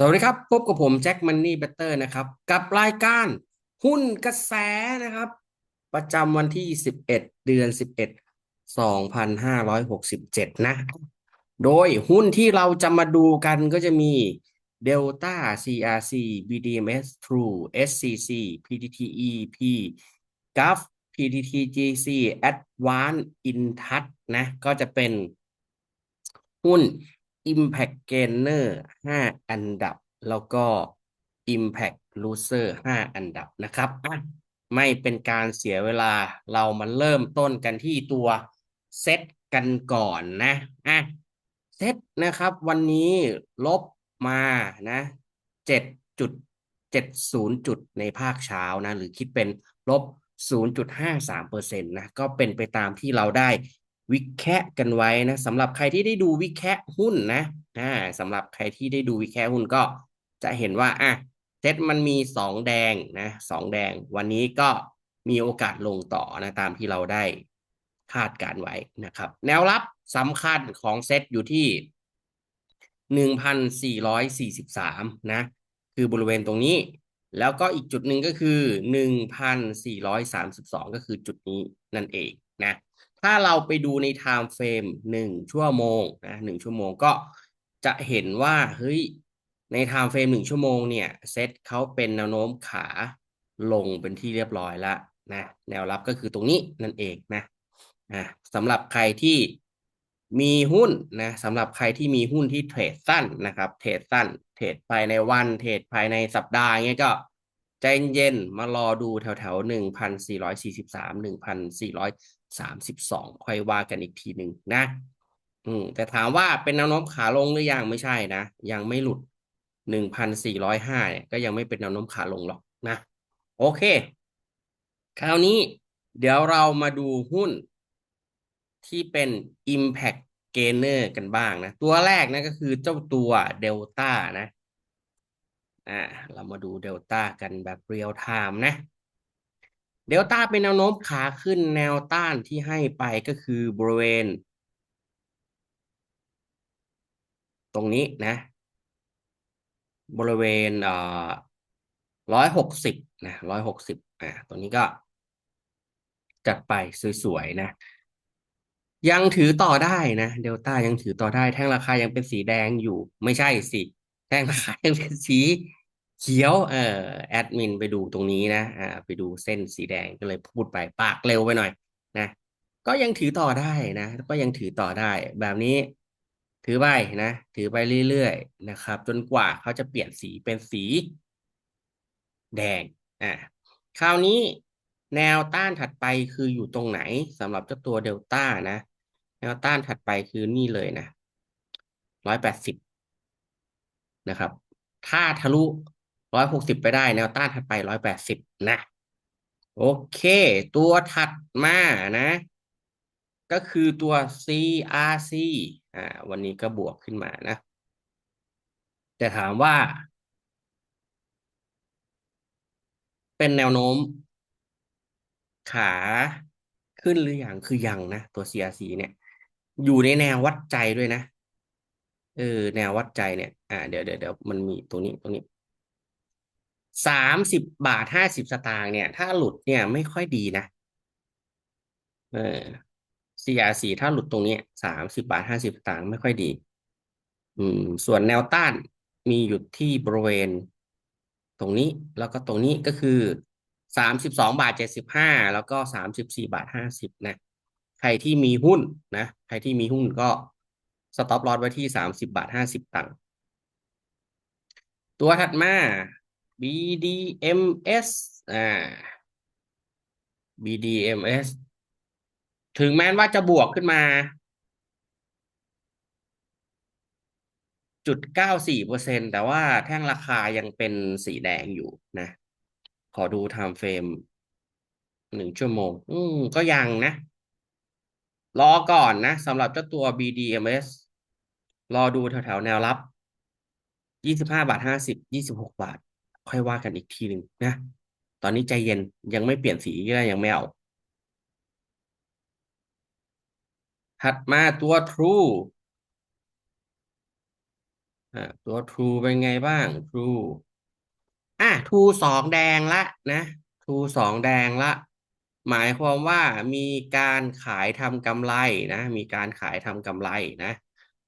สวัสดีครับ พบกับผมแจ็คมันนี่เบเตอร์นะครับ กับรายการหุ้นกระแสนะครับ ประจำวันที่ 11 เดือน 11 2567 นะ โดยหุ้นที่เราจะมาดูกันก็จะมี Delta CRC BDMs True SCC PTTEP GUF PTTGC Advanced Intouch นะ ก็จะเป็นหุ้น Impact Gainer 5 อันดับ แล้วก็ Impact Loser 5 อันดับนะครับอะไม่เป็นการเสียเวลาเรามาเริ่มต้นกันที่ตัวเซตกันก่อนนะอะเซตนะครับ วันนี้ลบมานะเจ็ดจุดเจ็ดศูนย์จุดในภาคเช้านะ หรือคิดเป็นลบศูนย์จุดห้าสามเปอร์เซ็นต์นะ ก็เป็นไปตามที่เราได้ วิแคะกันไว้นะสำหรับใครที่ได้ดูวิแคะหุ้นนะอ่าสำหรับใครที่ได้ดูวิแคะหุ้นก็จะเห็นว่าอะเซตมันมีสองแดงนะสองแดง วันนี้ก็มีโอกาสลงต่อนะตามที่เราได้คาดการไว้นะครับ แนวรับสำคัญของเซตอยู่ที่หนึ่งพันสี่ร้อยสี่สิบสามนะ คือบริเวณตรงนี้ แล้วก็อีกจุดหนึ่งก็คือหนึ่งพันสี่ร้อยสามสิบสองก็คือจุดนี้นั่นเองนะ ถ้าเราไปดูใน time frame หนึ่งชั่วโมงนะหนึ่งชั่วโมงก็จะเห็นว่าเฮ้ยใน time frame หนึ่งชั่วโมงเนี่ยเซตเขาเป็นแนวโน้มขาลงเป็นที่เรียบร้อยแล้วนะแนวรับก็คือตรงนี้นั่นเองนะอ่าสำหรับใครที่มีหุ้นนะสำหรับใครที่มีหุ้นที่เทรดสั้นนะครับเทรดสั้น เทรดภายในวันเทรดภายในสัปดาห์เงี้ยก็ใจเย็นมารอดูแถวแถวหนึ่งพันสี่ร้อยสี่สิบสามหนึ่งพันสี่ร้อย สามสิบสองค่อยว่ากันอีกทีหนึ่งนะ อืม แต่ถามว่าเป็นแนวโน้มขาลงหรือยังไม่ใช่นะ ยังไม่หลุดหนึ่งพันสี่ร้อยห้าเนี่ยก็ยังไม่เป็นแนวโน้มขาลงหรอกนะ โอเค คราวนี้เดี๋ยวเรามาดูหุ้นที่เป็น Impact Gainer กันบ้างนะ ตัวแรกนะก็คือเจ้าตัว Delta นะอ่าเรามาดูเดลต้ากันแบบเรียลไทม์นะ เดลต้าเป็นแนวโน้มขาขึ้นแนวต้านที่ให้ไปก็คือบริเวณ ตรงนี้นะ บริเวณเอ่อร้อยหกสิบนะร้อยหกสิบอ่าตรงนี้ก็ จัดไปสวยๆนะ ยังถือต่อได้นะเดลต้ายังถือต่อได้แท่งราคายังเป็นสีแดงอยู่ ไม่ใช่สิแท่งราคายังเป็นสี เขียวเอ่อแอดมินไปดูตรงนี้นะอ่าไปดูเส้นสีแดงก็เลยพูดไปปากเร็วไปหน่อยนะก็ยังถือต่อได้นะ ก็ยังถือต่อได้แบบนี้ ถือไปนะ ถือไปเรื่อยๆนะครับ จนกว่าเขาจะเปลี่ยนสีเป็นสี แดงอ่าคราวนี้แนวต้านถัดไปคืออยู่ตรงไหนสำหรับเจ้าตัวเดลต้านะ แนวต้านถัดไปคือนี่เลยนะร้อยแปดสิบนะครับ ถ้าทะลุ ร้อยหกสิบไปได้แนวต้านถัดไปร้อยแปดสิบนะ โอเค ตัวถัดมานะ ก็คือตัว CRC อ่า วันนี้ก็บวกขึ้นมานะ แต่ถามว่า เป็นแนวโน้ม ขาขึ้นหรืออยังคือยังนะ ตัว CRC เนี่ย อยู่ในแนววัดใจด้วยนะ เออ แนววัดใจเนี่ย อ่า เดี๋ยวเดี๋ยวเดี๋ยวมันมีตรงนี้ตรงนี้ สามสิบบาทห้าสิบสตางค์เนี่ย ถ้าหลุดเนี่ยไม่ค่อยดีนะ เออ CRC ถ้าหลุดตรงนี้สามสิบบาทห้าสิบสตางค์ไม่ค่อยดี อืม ส่วนแนวต้านมีอยู่ที่บริเวณ ตรงนี้แล้วก็ตรงนี้ก็คือสามสิบสองบาทเจ็ดสิบห้าแล้วก็สามสิบสี่บาทห้าสิบนะ ใครที่มีหุ้นนะ ใครที่มีหุ้นก็สต็อปลอสไว้ที่สามสิบบาทห้าสิบตังค์ตัวถัดมา BDMs อ่า BDMs ถึงแม้ว่าจะบวกขึ้นมา จุดเก้าสี่เปอร์เซ็นแต่ว่าแท่งราคายังเป็นสีแดงอยู่นะ ขอดูไทม์เฟรมหนึ่งชั่วโมง อืมก็ยังนะ รอก่อนนะสำหรับเจ้าตัว BDMs รอดูแถวๆแนวรับยี่สิบห้าบาทห้าสิบยี่สิบหกบาท ค่อยว่ากันอีกทีหนึ่งนะ ตอนนี้ใจเย็นยังไม่เปลี่ยนสีก็ยังไม่เอาถัดมาตัว True อ่าตัว True เป็นไงบ้าง True อะ True สองแดงละนะ True สองแดงละ หมายความว่ามีการขายทำกำไรนะ มีการขายทำกำไรนะ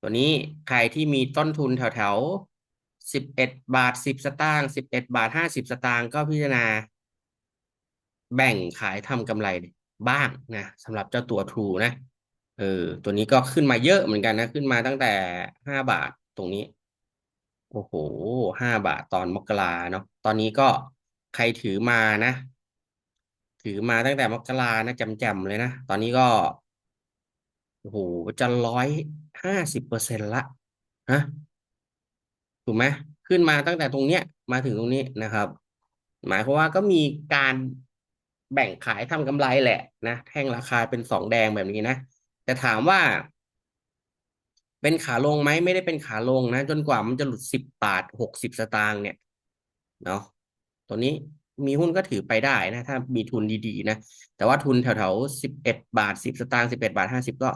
ตัวนี้ใครที่มีต้นทุนแถวแถว สิบเอ็ดบาทสิบสตางค์สิบเอ็ดบาทห้าสิบสตางค์ก็พิจารณา แบ่งขายทำกำไรบ้างนะสำหรับเจ้าตัว True นะเออตัวนี้ก็ขึ้นมาเยอะเหมือนกันนะ ขึ้นมาตั้งแต่ห้าบาทตรงนี้ โอ้โหห้าบาทตอนมกราเนาะตอนนี้ก็ใครถือมานะ ถือมาตั้งแต่มกรานะจำๆเลยนะ ตอนนี้ก็โอ้โหจะร้อยห้าสิบเปอร์เซ็นต์ละฮะ ถูกไหมขึ้นมาตั้งแต่ตรงเนี้ยมาถึงตรงนี้นะครับ หมายความว่าก็มีการแบ่งขายทำกำไรแหละนะแท่งราคาเป็นสองแดงแบบนี้นะแต่ถามว่า เป็นขาลงไหมไม่ได้เป็นขาลงนะ จนกว่ามันจะหลุดสิบบาทหกสิบสตางค์เนี่ยเนาะตัวนี้มีหุ้นก็ถือไปได้นะ ถ้ามีทุนดีๆนะ แต่ว่าทุนแถวๆสิบเอ็ดบาทสิบสตางค์สิบเอ็ดบาทห้าสิบก็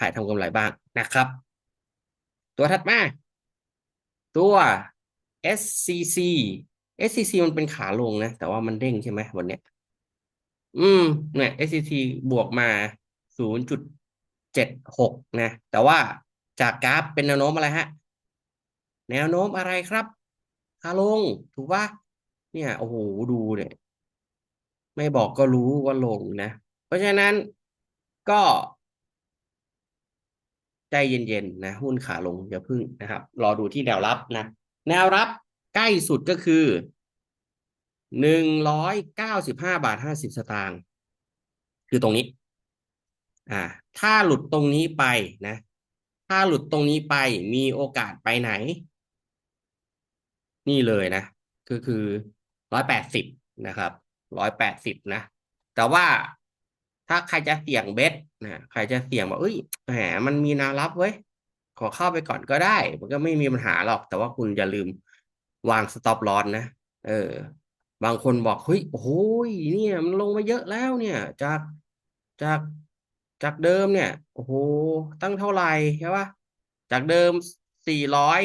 ขายทำกำไรบ้างนะครับ ตัวถัดมา ตัว SCC SCC มันเป็นขาลงนะ แต่ว่ามันเด้งใช่ไหมวันเนี้ย อืม เนี่ย SCC บวกมาศูนย์จุดเจ็ดหกนะ แต่ว่าจากกราฟเป็นแนวโน้มอะไรฮะ แนวโน้มอะไรครับขาลง ถูกปะเนี่ย โอ้โห ดูเนี่ย ไม่บอกก็รู้ว่าลงนะ เพราะฉะนั้นก็ ใจเย็นๆนะหุ้นขาลงอย่าพึ่งนะครับ รอดูที่แนวรับนะ แนวรับใกล้สุดก็คือหนึ่งร้อยเก้าสิบห้าบาทห้าสิบสตางค์คือตรงนี้ อ่า ถ้าหลุดตรงนี้ไปนะ ถ้าหลุดตรงนี้ไปมีโอกาสไปไหน นี่เลยนะ ก็คือร้อยแปดสิบนะครับร้อยแปดสิบนะ แต่ว่า ถ้าใครจะเสี่ยงเบสนะใครจะเสี่ยงว่าเอ้ยแหมมันมีแนารับเว้ยขอเข้าไปก่อนก็ได้ มันก็ไม่มีปัญหาหรอก แต่ว่าคุณอย่าลืมวางสต็อปลอสนะ เออ บางคนบอกเฮ้ยโอ้โหเนี่ย มันลงมาเยอะแล้วเนี่ย จากจากจากเดิมเนี่ย โอ้โห ตั้งเท่าไหร่ใช่ปะจากเดิมสี่ร้อย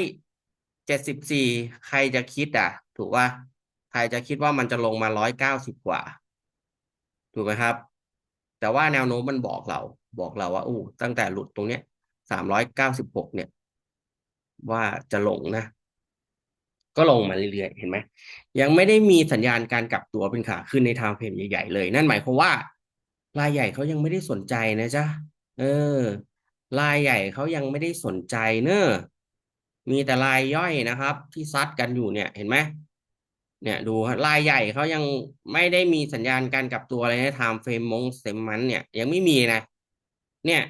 เจ็ดสิบสี่ใครจะคิดอะ ถูกว่า ใครจะคิดว่ามันจะลงมาร้อยเก้าสิบกว่า ถูกไหมครับ แต่ว่าแนวโน้มมันบอกเรา บอกเราว่าอู้ตั้งแต่หลุดตรงเนี้ยสามร้อยเก้าสิบหกเนี่ย ว่าจะลงนะ ก็ลงมาเรื่อยๆ เห็นไหม ยังไม่ได้มีสัญญาณการกลับตัวเป็นขาขึ้นในทางเพมใหญ่ๆเลย นั่นหมายความว่ารายใหญ่เขายังไม่ได้สนใจนะจ๊ะ เออ รายใหญ่เขายังไม่ได้สนใจเนอะมีแต่รายย่อยนะครับ ที่ซัดกันอยู่เนี่ย เห็นไหม เนี่ยดูรายใหญ่เขายังไม่ได้มีสัญญาณการกลับตัวอะไรในไทม์เฟรมมงเซมมันเนี่ยยังไม่มีนะ เนี่ย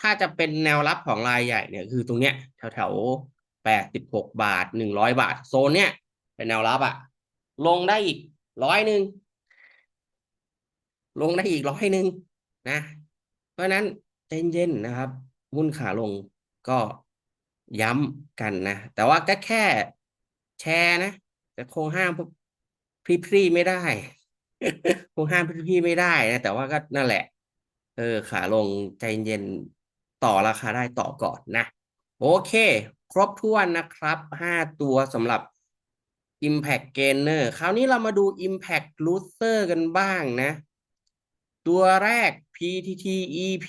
ถ้าจะเป็นแนวรับของรายใหญ่เนี่ยคือตรงเนี้ยแถวแถวแปดสิบหกบาทหนึ่งร้อยบาท โซนเนี้ยเป็นแนวรับอะลงได้อีกร้อยหนึ่งลงได้อีกร้อยหนึ่งนะ เพราะนั้นเย็นนะครับหุ้นขาลงก็ย้ำกันนะ แต่ว่าก็แค่แชร์นะ แต่คงห้ามพี่พี่ไม่ได้คงห้ามพี่พี่ไม่ได้นะแต่ว่าก็นั่นแหละ เออ ขาลงใจเย็นต่อราคาได้ต่อก่อนนะ โอเค ครบถ้วนนะครับห้าตัวสำหรับ Impact Gainer คราวนี้เรามาดู Impact Loser กันบ้างนะ ตัวแรก PTTEP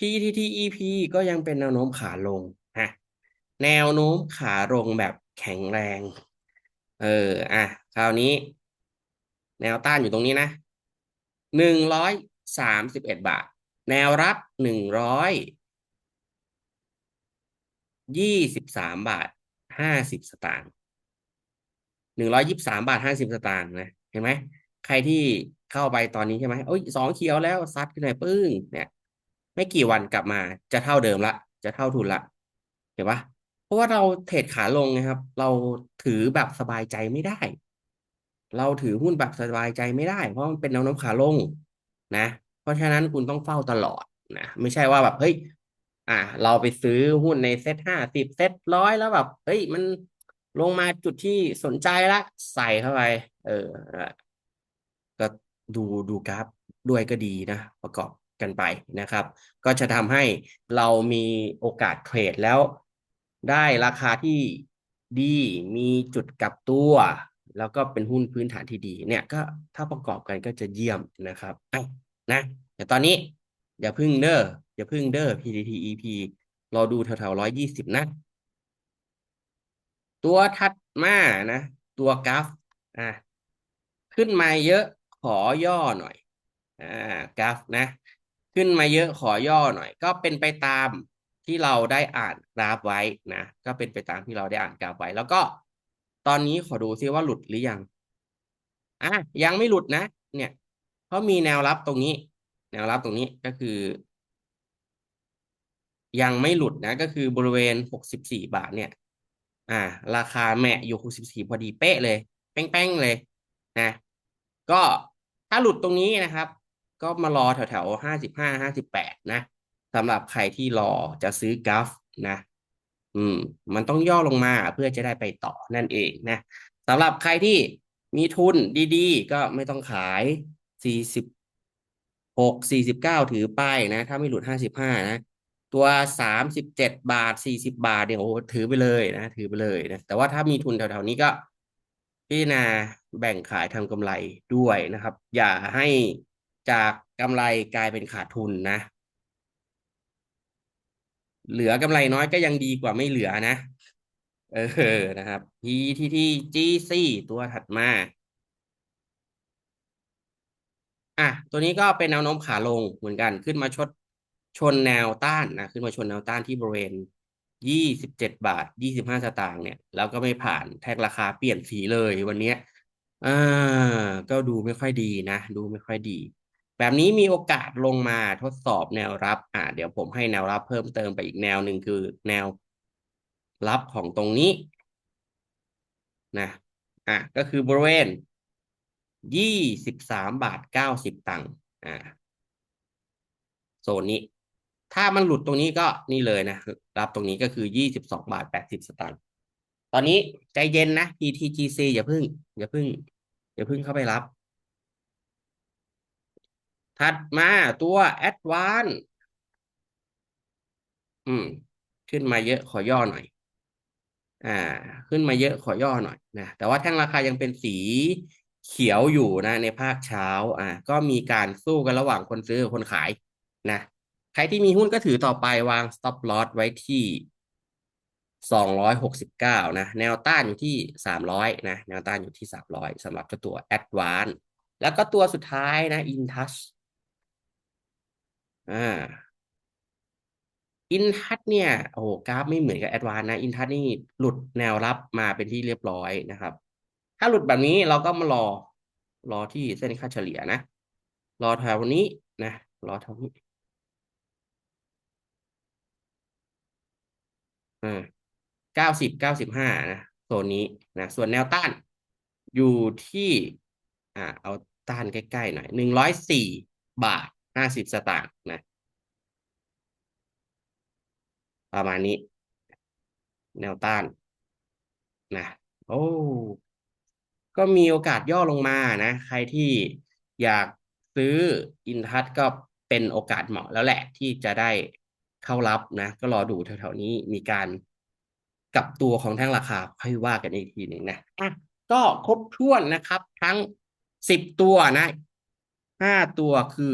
PTTEP ก็ยังเป็นแนวโน้มขาลงฮะแนวโน้มขาลงแบบแข็งแรง เอออะคราวนี้ แนวต้านอยู่ตรงนี้นะหนึ่งร้อยสามสิบเอ็ดบาท แนวรับหนึ่งร้อยยี่สิบสามบาทห้าสิบสตางค์หนึ่งร้อยยิบสามบาทห้าสิบสตางค์นะเห็นไหมใครที่เข้าไปตอนนี้ใช่ไหมโอ้ยสองเขียวแล้วซัดขึ้นไปปึ้งเนี่ย ไม่กี่วันกลับมาจะเท่าเดิมละ จะเท่าทุนละเห็นปะเพราะว่าเราเทรดขาลงนะครับ เราถือแบบสบายใจไม่ได้ เราถือหุ้นแบบสบายใจไม่ได้ เพราะมันเป็นแนวโน้มขาลงนะ เพราะฉะนั้นคุณต้องเฝ้าตลอดนะไม่ใช่ว่าแบบเฮ้ยอะเราไปซื้อหุ้นในเซ็ตห้าสิบเซ็ตร้อยแล้วแบบเฮ้ยมันลงมาจุดที่สนใจละใส่เข้าไป เออก็ดูดูกราฟด้วยก็ดีนะ ประกอบ กันไปนะครับ ก็จะทำให้เรามีโอกาสเทรดแล้ว ได้ราคาที่ดีมีจุดกลับตัว แล้วก็เป็นหุ้นพื้นฐานที่ดีเนี่ยก็ถ้าประกอบกันก็จะเยี่ยมนะครับอะนะแต่ตอนนี้อย่าพึ่งเด้ออย่าพึ่งเด้อ PTT EP รอดูแถวๆร้อยยี่สิบนะตัวถัดมานะ ตัวกราฟอะขึ้นมาเยอะขอย่อหน่อย อ่ากราฟนะ ขึ้นมาเยอะขอย่อหน่อย ก็เป็นไปตามที่เราได้อ่านกราฟไว้นะก็เป็นไปตามที่เราได้อ่านกราฟไว้ แล้วก็ ตอนนี้ขอดูซิว่าหลุดหรือยังอะยังไม่หลุดนะ เนี่ยเพราะมีแนวรับตรงนี้ แนวรับตรงนี้ก็คือ ยังไม่หลุดนะ ก็คือบริเวณหกสิบสี่บาทเนี่ย อ่า ราคาแมะอยู่หกสิบสี่พอดีเป๊ะเลย แป้งๆเลยนะก็ถ้าหลุดตรงนี้นะครับ ก็มารอแถวๆห้าสิบห้าห้าสิบแปดนะสำหรับใครที่รอจะซื้อกราฟนะ อืม มันต้องย่อลงมาเพื่อจะได้ไปต่อนั่นเองนะสำหรับใครที่มีทุนดีๆ ก็ไม่ต้องขายสี่สิบหกสี่สิบเก้าถือไปนะ ถ้าไม่หลุดห้าสิบห้านะ ตัวสามสิบเจ็ดบาทสี่สิบาทเนี่ยโอ้ถือไปเลยนะ ถือไปเลยนะ แต่ว่าถ้ามีทุนแถวๆนี้ก็พิจารณาแบ่งขายทำกำไรด้วยนะครับ อย่าให้ จากกำไรกลายเป็นขาดทุนนะ เหลือกำไรน้อยก็ยังดีกว่าไม่เหลือนะ เออนะครับ PTTGC ตัวถัดมา อะ ตัวนี้ก็เป็นแนวโน้มขาลงเหมือนกันขึ้นมาชดชนแนวต้านนะขึ้นมาชนแนวต้านที่บริเวณยี่สิบเจ็ดบาทยี่สิบห้าสตางค์เนี่ย แล้วก็ไม่ผ่านแท็กราคาเปลี่ยนสีเลยวันนี้อ่าก็ดูไม่ค่อยดีนะ ดูไม่ค่อยดี แบบนี้มีโอกาสลงมาทดสอบแนวรับ อ่าเดี๋ยวผมให้แนวรับเพิ่มเติมไปอีกแนวหนึ่งคือแนวรับของตรงนี้นะอะก็คือบริเวณยี่สิบสามบาทเก้าสิบตังค์อ่าโซนนี้ ถ้ามันหลุดตรงนี้ก็นี่เลยนะ รับตรงนี้ก็คือยี่สิบสองบาทแปดสิบสตางค์ตอนนี้ใจเย็นนะ PTGC อย่าพึ่ง อย่าพึ่ง อย่าพึ่งเข้าไปรับ ถัดมาตัว Advance อืม ขึ้นมาเยอะขอย่อหน่อย อ่า ขึ้นมาเยอะขอย่อหน่อยนะแต่ว่าแท่งราคายังเป็นสีเขียวอยู่นะ ในภาคเช้า อ่า ก็มีการสู้กันระหว่างคนซื้อกับคนขายนะใครที่มีหุ้นก็ถือต่อไปวาง stop loss ไว้ที่สองร้อยหกสิบเก้านะ แนวต้านอยู่ที่สามร้อยนะ แนวต้านอยู่ที่สามร้อยสำหรับเจ้าตัว Advance แล้วก็ตัวสุดท้ายนะ InTouch อ่าอินทัชเนี่ยโอ้โหกราฟไม่เหมือนกับแอดวานนะอินทัชนี่หลุดแนวรับมาเป็นที่เรียบร้อยนะครับ ถ้าหลุดแบบนี้เราก็มารอรอที่เส้นค่าเฉลี่ยนะ รอแถวนี้นะรอแถวนี้อ่าเก้าสิบเก้าสิบห้านะโซนนี้นะส่วนแนวต้านอยู่ที่ อ่า เอาต้านใกล้ๆหน่อยหนึ่งร้อยสี่บาท ห้าสิบสตางค์นะ ประมาณนี้ แนวต้านนะโอ้ก็มีโอกาสย่อลงมานะ ใครที่อยากซื้ออินทัศก็เป็นโอกาสเหมาะแล้วแหละที่จะได้เข้ารับนะ ก็รอดูแถวๆนี้มีการกลับตัวของแท่งราคาค่อยว่ากันอีกทีหนึ่งนะอะก็ครบถ้วนนะครับ ทั้งสิบตัวนะห้าตัวคือ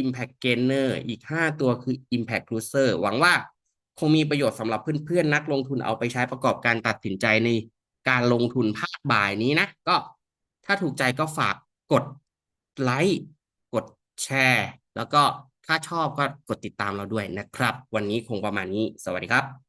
Impact Gainer อีกห้าตัวคือ Impact Loser หวังว่าคงมีประโยชน์สำหรับเพื่อนๆ นักลงทุนเอาไปใช้ประกอบการตัดสินใจในการลงทุนภาคบ่ายนี้นะ ก็ถ้าถูกใจก็ฝากกดไลค์กดแชร์ แล้วก็ถ้าชอบก็กดติดตามเราด้วยนะครับ วันนี้คงประมาณนี้ สวัสดีครับ